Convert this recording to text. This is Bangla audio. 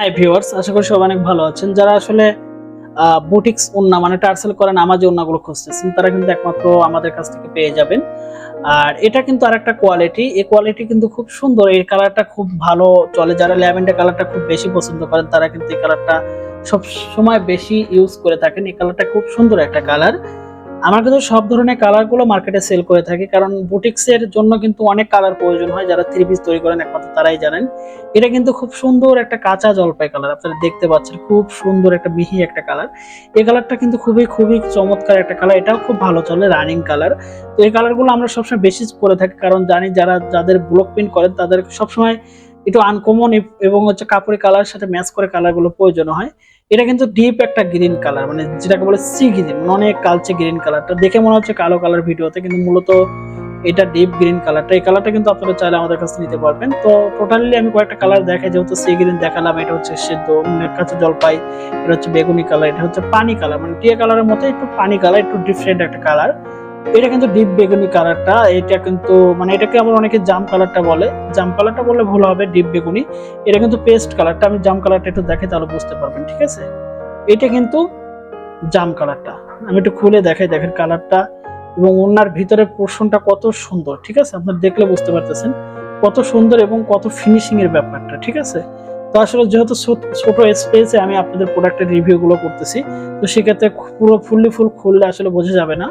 হাই ভিউয়ার্স আশা করি সবাই অনেক ভালো আছেন। যারা আসলে বুটিক্স ওন্না মানে টার্সেল করেন আমাজে ওন্নাগুলো খুঁজতেছেন, তারা কিন্তু একমাত্র আমাদের কাছ থেকে পেয়ে যাবেন। আর এটা কিন্তু আরেকটা কোয়ালিটি এই কোয়ালিটি কিন্তু খুব সুন্দর, এই কালারটা খুব ভালো চলে। যারা ল্যাভেন্ডার কালারটা খুব বেশি পছন্দ করেন, তারা কিন্তু এই কালারটা সব সময় বেশি ইউজ করে থাকেন। এই কালারটা খুব সুন্দর একটা কালার আমার কিন্তু সব ধরনের কালারগুলো মার্কেটে সেল করে থাকি, কারণ বুটিক্সের জন্য কিন্তু অনেক কালার প্রয়োজন হয়, যারা থ্রি পিস তৈরি করেন একমাত্র তারাই জানেন। এটা কিন্তু খুব সুন্দর একটা কাঁচা জলপাই কালার আপনারা দেখতে পাচ্ছেন খুব সুন্দর একটা মিহি একটা কালার এই কালারটা কিন্তু খুবই খুবই চমৎকার একটা কালার এটাও খুব ভালো চলে রানিং কালার তো এই কালারগুলো আমরা সবসময় বেশি করে থাকি, কারণ জানি যারা, যাদের ব্লক প্রিন্ট করেন, তাদের সবসময় একটু আনকমন এবং হচ্ছে কাপড়ের কালারের সাথে ম্যাচ করে কালারগুলো প্রয়োজন হয়। এটা কিন্তু ডিপ একটা গ্রিন কালার মানে যেটাকে বলে সি গ্রিন মানে অনেক কালচে গ্রিন কালারটা দেখে মনে হচ্ছে কালো কালার ভিডিওতে, কিন্তু মূলত এটা ডিপ গ্রিন কালারটা এই কালারটা কিন্তু আপনারা চাইলে আমাদের কাছে নিতে পারবেন। তো টোটালি আমি কয়েকটা কালার দেখাই, যেহেতু সি গ্রিন দেখালাম, এটা হচ্ছে সেদ্ধ কাঁচা জলপাই, এটা হচ্ছে বেগুনি কালার এটা হচ্ছে পানি কালার মানে টিয়া কালারের মতো একটু পানি কালার একটু ডিফারেন্ট একটা কালার এটা কিন্তু ডিপ বেগুনি কালারটা এটা কিন্তু মানে এটাকে আবার অনেকে জাম কালারটা বলে। জাম কালারটা বললে ভুল হবে ডিপ বেগুনি। এটা কিন্তু পেস্ট কালারটা আমি জাম কালারটা একটু দেখে তাহলে বুঝতে পারবেন, ঠিক আছে? এটা কিন্তু জাম কালারটা আমি একটু খুলে দেখাই, দেখেন কালারটা এবং ওনার ভিতরে পোর্শনটা কত সুন্দর, ঠিক আছে? আপনার দেখলে বুঝতে পারতেছেন কত সুন্দর এবং কত ফিনিশিং এর ব্যাপারটা, ঠিক আছে? তো আসলে যেহেতু ছোট- স্পেসে আমি আপনাদের প্রোডাক্টের রিভিউ গুলো করতেছি, তো সেক্ষেত্রে পুরো ফুললি ফুল খুললে আসলে বোঝা যাবে না।